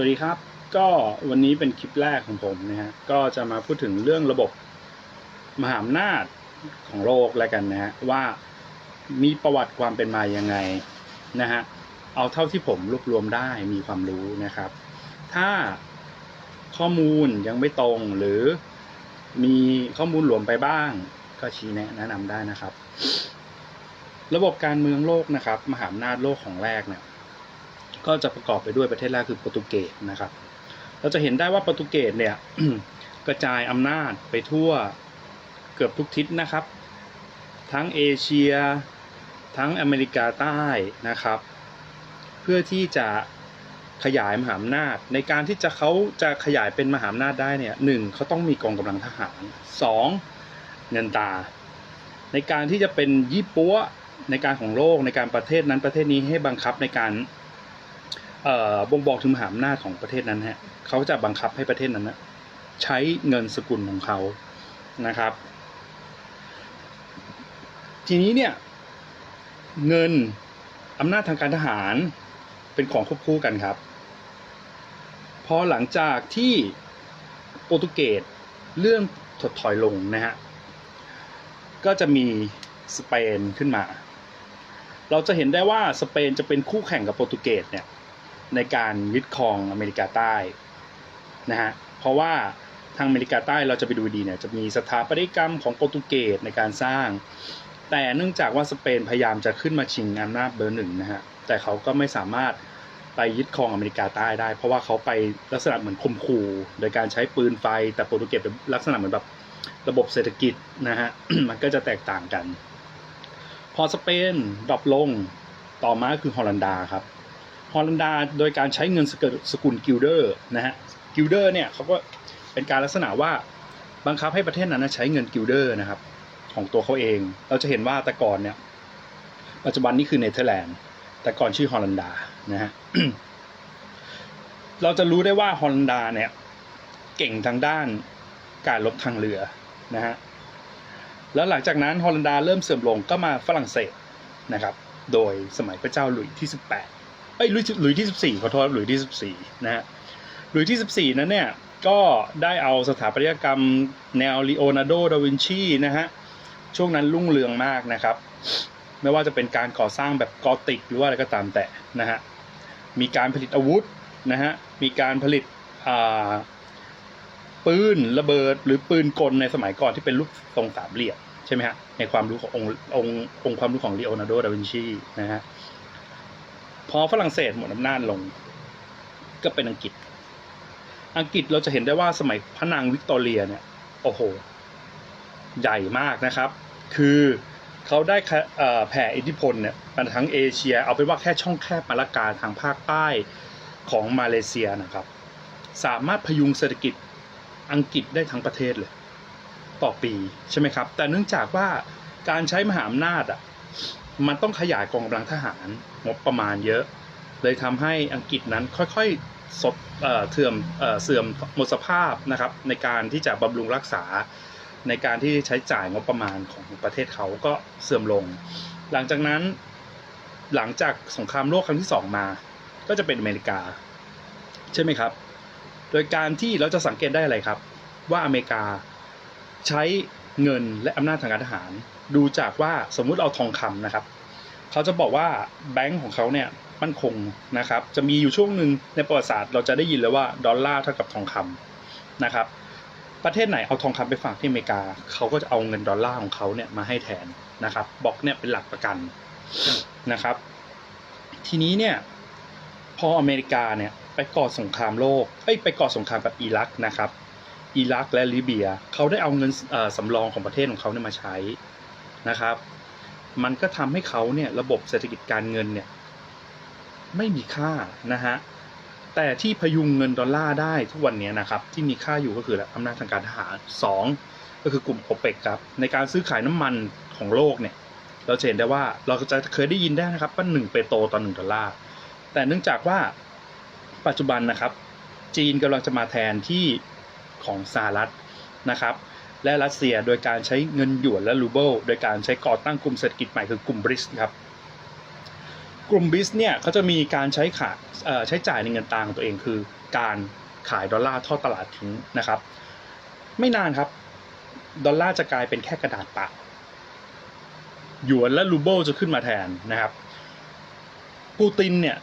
วัสดีครับ ก็วันนี้เป็นคลิปแรกของผมนะฮะก็จะมาพูดถึงเรื่องระบบมหาอำนาจของโลกแล้วกันนะฮะว่ามีประวัติความเป็นมายังไงนะฮะเอาเท่าที่ผมรวบรวมได้มีความรู้นะครับ ถ้าข้อมูลยังไม่ตรงหรือมีข้อมูลหลวมไปบ้าง ก็ชี้แนะแนะนำได้นะครับ ระบบการเมืองโลกนะครับ มหาอำนาจโลกของแรกเนี่ย ก็จะประกอบไปด้วยประเทศแรกคือโปรตุเกสนะครับ เราจะเห็นได้ว่าโปรตุเกสเนี่ยกระจายอำนาจไปทั่วเกือบทุกทิศนะครับ ทั้งเอเชีย ทั้งอเมริกาใต้นะครับ เพื่อที่จะขยายมหาอำนาจ ในการที่จะเขาจะขยายเป็นมหาอำนาจได้เนี่ยหนึ่งเขาต้องมีกองกำลังทหารสองเงินตา ในการที่จะเป็นยี่ปัวในการของโลกในการประเทศนั้นประเทศนี้ให้บังคับในการ บ่งบอกถึงมหาอำนาจของประเทศนั้นฮะเขาจะบังคับให้ประเทศนั้นนะใช้เงินสกุลของเขานะครับ ทีนี้เนี่ย เงินอำนาจทางการทหารเป็นของควบคู่กันครับ พอหลังจากที่โปรตุเกสเลื่อนถดถอยลงนะฮะ ก็จะมีสเปนขึ้นมา เราจะเห็นได้ว่าสเปนจะเป็นคู่แข่งกับโปรตุเกสเนี่ย ในการยึดครองอเมริกาใต้นะฮะเพราะว่าทางอเมริกาใต้เราจะไปดูดีเนี่ยจะมีสถาปัตยกรรมของโปรตุเกสในการสร้าง แต่เนื่องจากว่าสเปนพยายามจะขึ้นมาชิงอำนาจเบอร์หนึ่งนะฮะแต่เขาก็ไม่สามารถไปยึดครองอเมริกาใต้ได้ เพราะว่าเขาไปลักษณะเหมือนข่มขู่ โดยการใช้ปืนไฟแต่โปรตุเกสเป็นลักษณะเหมือนแบบระบบเศรษฐกิจนะฮะมันก็จะแตกต่างกัน พอสเปนดรอปลงต่อมาคือฮอลันดาครับ ฮอลันดาโดยการใช้เงินสกุลสกุลกิลเดอร์นะฮะกิลเดอร์เนี่ยเขาก็เป็นการลักษณะว่าบังคับให้ประเทศนั้นใช้เงินกิลเดอร์นะครับของตัวเขาเอง เราจะเห็นว่าแต่ก่อนเนี่ยปัจจุบันนี่คือเนเธอร์แลนด์ แต่ก่อนชื่อฮอลันดานะฮะเราจะรู้ได้ว่าฮอลันดาเนี่ยเก่งทางด้านการลบทางเรือนะฮะแล้วหลังจากนั้นฮอลันดาเริ่มเสื่อมลงก็มาฝรั่งเศสนะครับ โดยสมัยพระเจ้าหลุยที่ 18 เอ้ยหลุยส์หลุยส์ที่14ขอโทษหลุยส์ที่นะฮะหลุยที่ส์ที่นั้นเนี่ยก็ได้เอาสถาปัตยกรรมแนวลีโอนาร์โด ดาวินชีนะฮะช่วงนั้นรุ่งเรืองมากนะครับ ไม่ว่าจะเป็นการก่อสร้างแบบกอติกหรือว่าอะไรก็ตามแต่นะฮะมีการผลิตอาวุธนะฮะมีการผลิตปืนระเบิดหรือปืนกลในสมัยก่อนที่เป็นรูปทรงสามเหลี่ยมใช่ไหมฮะในความรู้ขององค์องค์องค์ความรู้ของลีโอนาร์โด ดาวินชีนะฮะ พอฝรั่งเศสหมดอำนาจลง ก็เป็นอังกฤษ อังกฤษเราจะเห็นได้ว่าสมัยพระนางวิกตอเรียเนี่ยโอ้โห ใหญ่มากนะครับ คือเขาได้แผ่อิทธิพลเนี่ยมาทั้งเอเชีย เอาเป็นว่าแค่ช่องแคบมาละกาทางภาคใต้ของมาเลเซียนะครับ สามารถพยุงเศรษฐกิจอังกฤษได้ทั้งประเทศเลย ต่อปีใช่ไหมครับ แต่เนื่องจากว่าการใช้มหาอำนาจอะ มันต้องขยายกองกำลังทหารงบประมาณเยอะ เลยทำให้อังกฤษนั้นค่อยๆสดเอื้อมเออเสื่อมหมดสภาพนะครับ ในการที่จะบำรุงรักษา ในการที่ใช้จ่ายงบประมาณของประเทศเขาก็เสื่อมลง หลังจากนั้นหลังจากสงครามโลกครั้งที่สองมา ก็จะเป็นอเมริกา ใช่ไหมครับ โดยการที่เราจะสังเกตได้อะไรครับ ว่าอเมริกาใช้ เงินและอำนาจทางการทหาร ดูจากว่าสมมุติเอาทองคำนะครับ เขาจะบอกว่าแบงก์ของเขาเนี่ยมั่นคงนะครับ จะมีอยู่ช่วงหนึ่งในประวัติศาสตร์เราจะได้ยินเลยว่าดอลลาร์เท่ากับทองคำนะครับ ประเทศไหนเอาทองคำไปฝากที่อเมริกา เขาก็จะเอาเงินดอลลาร์ของเขาเนี่ยมาให้แทนนะครับบอกเนี่ยเป็นหลักประกันนะครับ ทีนี้เนี่ยพออเมริกาเนี่ยไปก่อสงครามโลกเอ้ยไปก่อสงครามกับอิรักนะครับ อิรักและลิเบีย เขาได้เอาเงินสำรองของประเทศของเขาเนี่ยมาใช้นะครับ มันก็ทำให้เขาเนี่ยระบบเศรษฐกิจการเงินเนี่ยไม่มีค่านะฮะแต่ที่พยุงเงินดอลลาร์ได้ทุกวันนี้นะครับที่มีค่าอยู่ก็คืออำนาจทางการทหารสองก็คือกลุ่มโอเปกครับในการซื้อขายน้ำมันของโลกเนี่ยเราจะเห็นได้ว่าเราจะเคยได้ยินได้นะครับว่าหนึ่งเปโตรต่อหนึ่งดอลลาร์แต่เนื่องจากว่าปัจจุบันนะครับจีนกำลังจะมาแทนที่ ของสหรัฐนะครับ และรัสเซียโดยการใช้เงินหยวนและรูเบิลโดยการใช้ก่อตั้งกลุ่มเศรษฐกิจใหม่คือกลุ่มบริกครับกลุ่มบิสเนี่ยเขาจะมีการใช้ขาใช้จ่ายในเงินตราของตัวเองคือ การขายดอลลาร์ทอดตลาดทิ้งนะครับ ไม่นานครับ ดอลลาร์จะกลายเป็นแค่กระดาษปล่าหยวนและรูเบิลจะขึ้นมาแทนนะครับปูตินเนี่ย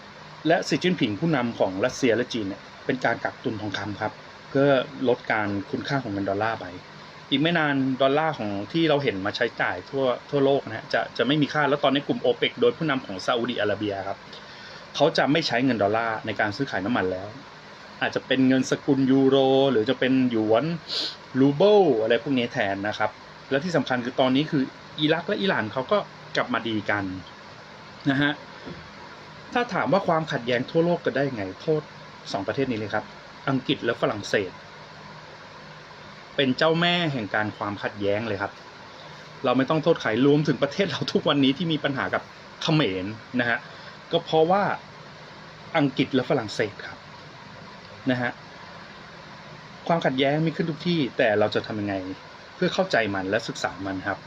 และสีจิ้นผิงผู้นำของรัสเซียและจีนเนี่ยเป็นการกักตุนทองคำครับ พื่อลดการคุณค่าของเงินดอลลาร์ไป อีกไม่นานดอลลาร์ของที่เราเห็นมาใช้จ่ายทั่วทั่วโลกนะฮะจะจะไม่มีค่าแล้วตอนนี้กลุ่มโอเปกโดยผู้นำของซาอุดีอาระเบียครับเขาจะไม่ใช้เงินดอลลาร์ในการซื้อขายน้ำมันแล้ว อาจจะเป็นเงินสกุลยูโร หรือจะเป็นหยวนรูเบิลอะไรพวกนี้แทนนะครับ และที่สำคัญคือตอนนี้คืออิรักและอิหร่านเขาก็กลับมาดีกันนะฮะถ้าถามว่าความขัดแย้งทั่วโลกเกิดได้ยังไงโทษสองประเทศนี้เลยครับ อังกฤษและฝรั่งเศส เป็นเจ้าแม่แห่งการความขัดแย้งเลยครับ เราไม่ต้องโทษใครรวมถึงประเทศเราทุกวันนี้ที่มีปัญหากับเขมรนะฮะก็เพราะว่าอังกฤษและฝรั่งเศสครับนะฮะความขัดแย้งมีขึ้นทุกที่แต่เราจะทำยังไงเพื่อเข้าใจมันและศึกษามันครับ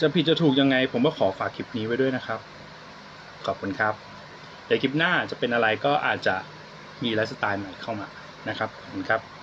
จะผิดจะถูกยังไง ผมก็ขอฝากคลิปนี้ไว้ด้วยนะครับ ขอบคุณครับเดี๋ยวคลิปหน้าจะเป็นอะไรก็อาจจะ มีไลฟ์สไตล์ใหม่เข้ามานะครับขอบคุณครับ